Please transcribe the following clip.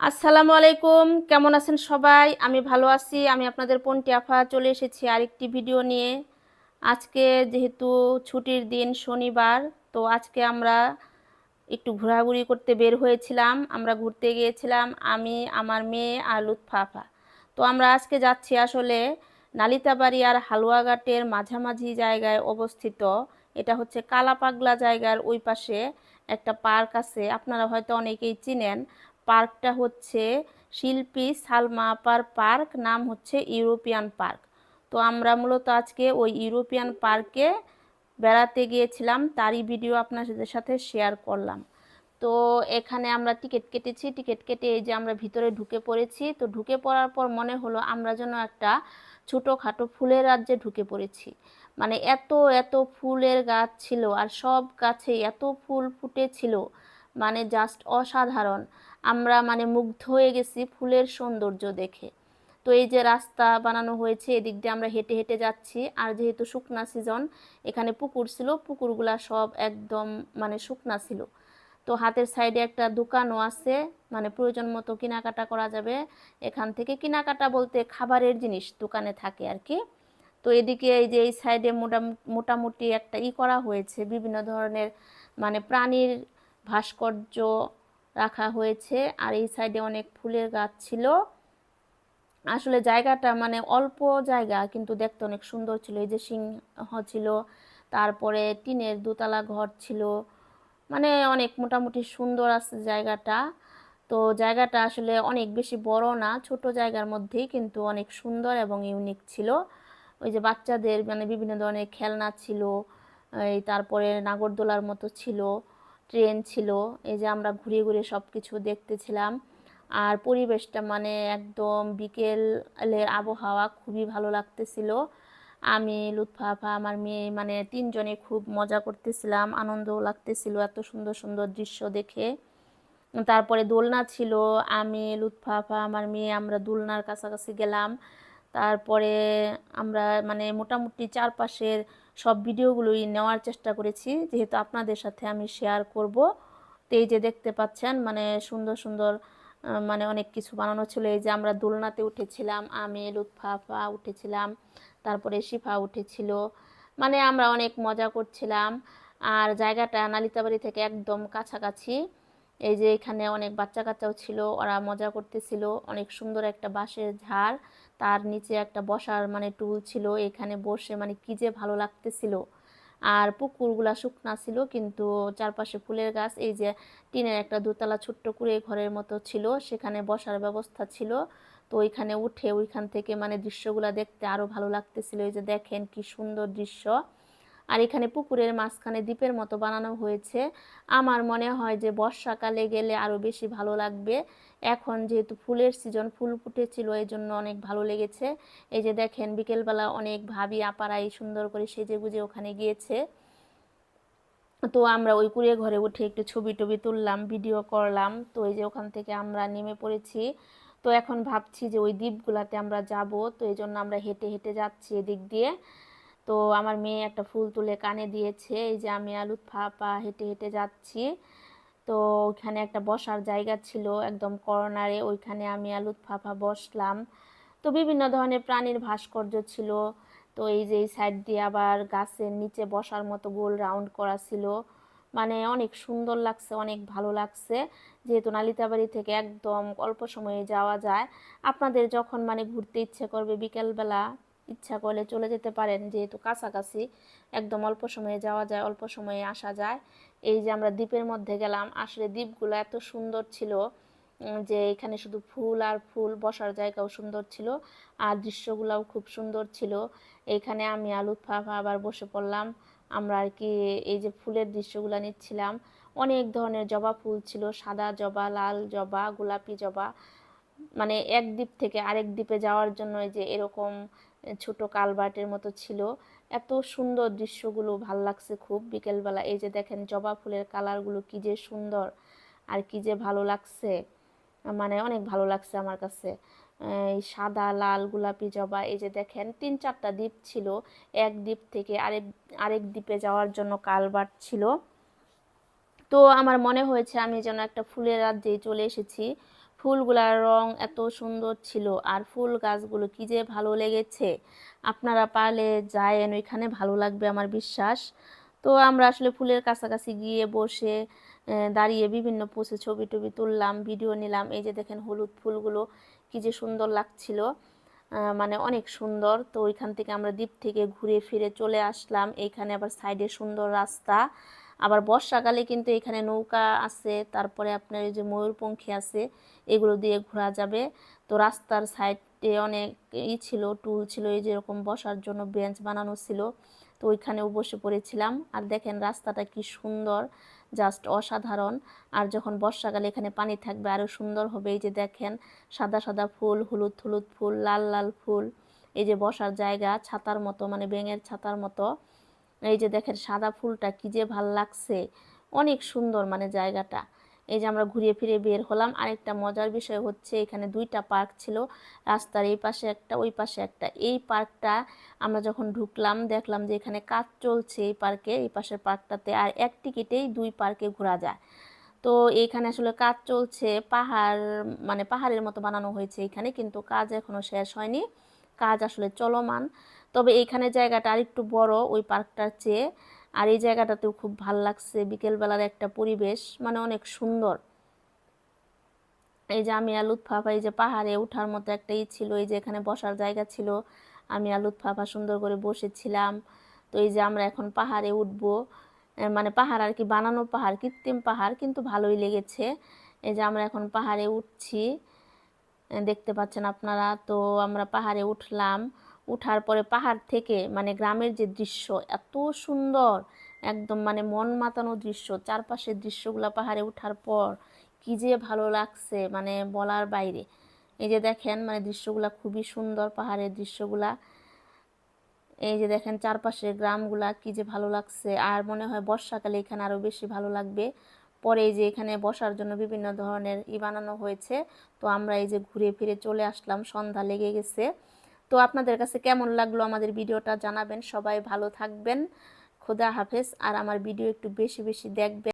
আসসালামু আলাইকুম। কেমন আছেন সবাই? আমি ভালো আছি। আমি আপনাদের পন্টি আফা চলে এসেছি আরেকটি ভিডিও নিয়ে। আজকে যেহেতু ছুটির দিন শনিবার, তো আজকে আমরা একটু ঘোরাঘুরি করতে বের হয়েছিলাম। আমরা ঘুরতে গিয়েছিলাম, আমি, আমার মেয়ে আর লুৎফাফা তো আমরা আজকে যাচ্ছি আসলে নালিতাবাড়ি আর হালুয়াঘাটের মাঝামাঝি জায়গায় অবস্থিত। এটা হচ্ছে কালাপাগলা জায়গার ওই পাশে একটা পার্ক আছে। আপনারা হয়তো অনেকেই চিনেন। পার্কটা হচ্ছে শিল্পী সালমা আপার পার্ক, নাম হচ্ছে ইউরোপিয়ান পার্ক। তো আমরা মূলত আজকে ওই ইউরোপিয়ান পার্কে বেড়াতে গিয়েছিলাম, তারই ভিডিও আপনাদের সাথে শেয়ার করলাম। তো এখানে আমরা টিকিট কেটেছি, টিকিট কেটে এই যে আমরা ভিতরে ঢুকে পড়েছি। তো ঢুকে পড়ার পর মনে হলো আমরা যেন একটা ছোটোখাটো ফুলের রাজ্যে ঢুকে পড়েছি। মানে এত এত ফুলের গাছ ছিল আর সব গাছে এত ফুল ফুটেছিল মানে জাস্ট অসাধারণ। আমরা মানে মুগ্ধ হয়ে গেছি ফুলের সৌন্দর্য দেখে। তো এই যে রাস্তা বানানো হয়েছে, এদিক দিয়ে আমরা হেঁটে হেঁটে যাচ্ছি। আর যেহেতু শুকনা সিজন এখানে পুকুর ছিল, পুকুরগুলা সব একদম মানে শুকনা ছিল। তো হাতের সাইডে একটা দোকানও আছে মানে প্রয়োজন মতো কেনাকাটা করা যাবে। এখান থেকে কেনাকাটা বলতে খাবারের জিনিস দোকানে থাকে আর কি। তো এদিকে এই যে এই সাইডে মোটামুটি একটা ই করা হয়েছে, বিভিন্ন ধরনের মানে প্রাণীর ভাস্কর্য রাখা হয়েছে। আর এই সাইডে অনেক ফুলের গাছ ছিল। আসলে জায়গাটা মানে অল্প জায়গা, কিন্তু দেখতে অনেক সুন্দর ছিল। এই যে সিংহ ছিল, তারপরে টিনের দোতলা ঘর ছিল। মানে অনেক মোটামুটি সুন্দর আছে জায়গাটা। তো জায়গাটা আসলে অনেক বেশি বড় না, ছোট জায়গার মধ্যেই, কিন্তু অনেক সুন্দর এবং ইউনিক ছিল। ওই যে বাচ্চাদের মানে বিভিন্ন ধরনের খেলনা ছিল, এই তারপরে নাগরদোলার মতো ছিল। ট্রেন ছিল, এই যে আমরা ঘুরে ঘুরে সব কিছু দেখতেছিলাম। আর পরিবেশটা মানে একদম বিকেলের আবহাওয়া খুবই ভালো লাগতেছিল। আমি লুৎফাফা আমার মেয়ে মানে তিনজনে খুব মজা করতেছিলাম, আনন্দও লাগতেছিল এত সুন্দর সুন্দর দৃশ্য দেখে। তারপরে দোলনা ছিল, আমি লুৎফাফা আমার মেয়ে, আমরা দোলনার কাছাকাছি গেলাম। তারপরে আমরা মানে মোটামুটি চারপাশের সব ভিডিওগুলোই নেওয়ার চেষ্টা করেছি। যেহেতু আপনাদের সাথে আমি শেয়ার করব, তো এই যে দেখতে পাচ্ছেন মানে সুন্দর সুন্দর মানে অনেক কিছু বানানো ছিল। এই যে আমরা দোলনাতে উঠেছিলাম আমি লুৎফা আফা উঠেছিলাম, তারপরে শিফা উঠেছিল মানে আমরা অনেক মজা করছিলাম। আর জায়গাটা নালিতাবাড়ি থেকে একদম কাছাকাছি, এই যে এখানে অনেক বাচ্চা কাচ্চাও ছিল, ওরা মজা করতেছিল। অনেক সুন্দর একটা বাঁশের ঝাড় তার নিচে একটা বসার মানে টুল ছিল, এখানে বসে মানে কী যে ভালো লাগতেছিল। আর পুকুরগুলা শুকনা ছিল, কিন্তু চারপাশে ফুলের গাছ, এই যে টিনের একটা দোতলা ছোট্ট কুড়ে ঘরের মতো ছিল, সেখানে বসার ব্যবস্থা ছিল। তো ওইখানে উঠে ওইখান থেকে মানে দৃশ্যগুলা দেখতে আরও ভালো লাগতেছিল। এই যে দেখেন কি সুন্দর দৃশ্য। আর এখানে পুকুরের মাঝখানে দ্বীপের মতো বানানো হয়েছে। আমার মনে হয় যে বর্ষাকালে গেলে আরও বেশি ভালো লাগবে। এখন যেহেতু ফুলের সিজন ফুল ফুটেছিল এই জন্য অনেক ভালো লেগেছে। এই যে দেখেন, বিকেলবেলা অনেক ভাবি আপারাই সুন্দর করে সেজে গুজে ওখানে গিয়েছে। তো আমরা ওই কুড়িয়ে ঘরে উঠে একটু ছবি টবি তুললাম, ভিডিও করলাম। তো এই যে ওখান থেকে আমরা নেমে পড়েছি। তো এখন ভাবছি যে ওই দ্বীপগুলাতে আমরা যাব। তো এই জন্য আমরা হেঁটে হেঁটে যাচ্ছি এদিক দিয়ে। তো আমার মেয়ে একটা ফুল তুলে কানে দিয়েছে, এই যে আমি আলু পা হেঁটে হেঁটে যাচ্ছি। তো ওইখানে একটা বসার জায়গা ছিল একদম কর্নারে, ওইখানে আমি আলু ফাফা বসলাম। তো বিভিন্ন ধরনের প্রাণীর ভাস্কর্য ছিল। তো এই যে এই সাইড দিয়ে আবার গাছের নিচে বসার মতো গোল রাউন্ড করা ছিল। মানে অনেক সুন্দর লাগছে, অনেক ভালো লাগছে। যেহেতু নালিতাবাড়ি থেকে একদম অল্প সময়ে যাওয়া যায়, আপনাদের যখন মানে ঘুরতে ইচ্ছে করবে বিকেলবেলা ইচ্ছা করলে চলে যেতে পারেন, যেহেতু কাছাকাছি। একদম অল্প সময়ে যাওয়া যায়, অল্প সময়ে আসা যায়। এই যে আমরা দ্বীপের মধ্যে গেলাম, আসলে দ্বীপগুলো এত সুন্দর ছিল যে এখানে শুধু ফুল আর ফুল বসার জায়গাও সুন্দর ছিল, আর দৃশ্যগুলোও খুব সুন্দর ছিল। এখানে আমি আলু ফাফা আবার বসে পড়লাম। আমরা আর কি এই যে ফুলের দৃশ্যগুলো নিচ্ছিলাম। অনেক ধরনের জবা ফুল ছিল, সাদা জবা, লাল জবা, গোলাপি জবা। মানে এক দ্বীপ থেকে আরেক দ্বীপে যাওয়ার জন্য এই যে এরকম ছোট কালবার্টের মতো ছিল। এত সুন্দর দৃশ্যগুলো ভালো লাগছে খুব বিকেলবেলা। এই যে দেখেন জবা ফুলের কালারগুলো কি যে সুন্দর আর কি যে ভালো লাগছে। মানে অনেক ভালো লাগছে আমার কাছে। এই সাদা, লাল, গোলাপি জবা, এই যে দেখেন তিন চারটা দ্বীপ ছিল। এক দ্বীপ থেকে আরেক আরেক দ্বীপে যাওয়ার জন্য কালবার্ট ছিল। তো আমার মনে হয়েছে আমি যেন একটা ফুলের রাজ্যে চলে এসেছি। ফুলগুলার রং এত সুন্দর ছিল আর ফুল গাছগুলো কি যে ভালো লেগেছে। আপনারা পারলে যায়েন, ওইখানে ভালো লাগবে আমার বিশ্বাস। তো আমরা আসলে ফুলের কাছাকাছি গিয়ে বসে দাঁড়িয়ে বিভিন্ন পোসে ছবি টবি তুললাম ভিডিও নিলাম। এই যে দেখেন হলুদ ফুলগুলো কি যে সুন্দর লাগছিল মানে অনেক সুন্দর। তো ওইখান থেকে আমরা দ্বীপ থেকে ঘুরে ফিরে চলে আসলাম। এইখানে আবার সাইডে সুন্দর রাস্তা। আবার বর্ষাকালে কিন্তু এখানে নৌকা আছে, তারপরে আপনার এই যে ময়ূরপঙ্খী আছে, এগুলো দিয়ে ঘোরা যাবে। তো রাস্তার সাইডে অনেক ই ছিল, টুল ছিল, এই যেরকম বসার জন্য বেঞ্চ বানানো ছিল। তো ওইখানেও বসে পড়েছিলাম। আর দেখেন রাস্তাটা কি সুন্দর, জাস্ট অসাধারণ। আর যখন বর্ষাকালে এখানে পানি থাকবে আরও সুন্দর হবে। এই যে দেখেন, সাদা সাদা ফুল, হলুদ হলুদ ফুল, লাল লাল ফুল। এই যে বসার জায়গা, ছাতার মতো মানে বেঙের ছাতার মতো। এই যে দেখেন সাদা ফুলটা কি যে ভালো লাগছে। অনেক সুন্দর মানে জায়গাটা। এই যে আমরা ঘুরিয়ে ফিরে বের হলাম। আরেকটা মজার বিষয় হচ্ছে এখানে দুইটা পার্ক ছিল। রাস্তার এই পাশে একটা, ওই পাশে একটা। এই পার্কটা আমরা যখন ঢুকলাম, দেখলাম যে এখানে কাজ চলছে এই পার্কে, এই পাশের পার্কটাতে। আর এক টিকিটেই দুই পার্কে ঘোরা যায়। তো এইখানে আসলে কাজ চলছে। পাহাড় মানে পাহাড়ের মতো বানানো হয়েছে এখানে, কিন্তু কাজ এখনও শেষ হয়নি। কাজ আসলে চলমান। তবে এইখানে জায়গাটা আরেকটু বড়, ওই পার্কটার চেয়ে। আর এই জায়গাটাতেও খুব ভালো লাগছে, বিকেলবেলার একটা পরিবেশ মানে অনেক সুন্দর। এই যে আমি আর লুৎফাফা এই যে পাহাড়ে ওঠার মতো একটা ই ছিল, এই যে এখানে বসার জায়গা ছিল, আমি আর লুৎফাফা সুন্দর করে বসেছিলাম। তো এই যে আমরা এখন পাহাড়ে উঠবো মানে পাহাড় আর কি, বানানো পাহাড়, কৃত্রিম পাহাড়, কিন্তু ভালোই লেগেছে। এই যে আমরা এখন পাহাড়ে উঠছি দেখতে পাচ্ছেন আপনারা, তো আমরা পাহাড়ে উঠলাম। উঠার পরে পাহাড় থেকে মানে গ্রামের যে দৃশ্য, এত সুন্দর, একদম মানে মন মাতানো দৃশ্য চারপাশের দৃশ্যগুলো পাহাড়ে উঠার পর কি যে ভালো লাগছে মানে বলার বাইরে। এই যে দেখেন মানে দৃশ্যগুলা খুবই সুন্দর পাহাড়ের দৃশ্যগুলা। এই যে দেখেন চারপাশের গ্রামগুলা কি যে ভালো লাগছে, আর মনে হয় বর্ষাকালে এখানে আরও বেশি ভালো লাগবে। পরে এই যে এখানে বসার জন্য বিভিন্ন ধরনের ই বানানো হয়েছে, তো আমরা এই যে ঘুরে ফিরে চলে আসলাম, সন্ধ্যা লেগে গেছে। তো আপনাদের কাছে কেমন লাগল আমাদের ভিডিওটা জানাবেন। সবাই ভালো থাকবেন। খোদা হাফেজ। আর আমার ভিডিও একটু বেশি বেশি দেখবেন।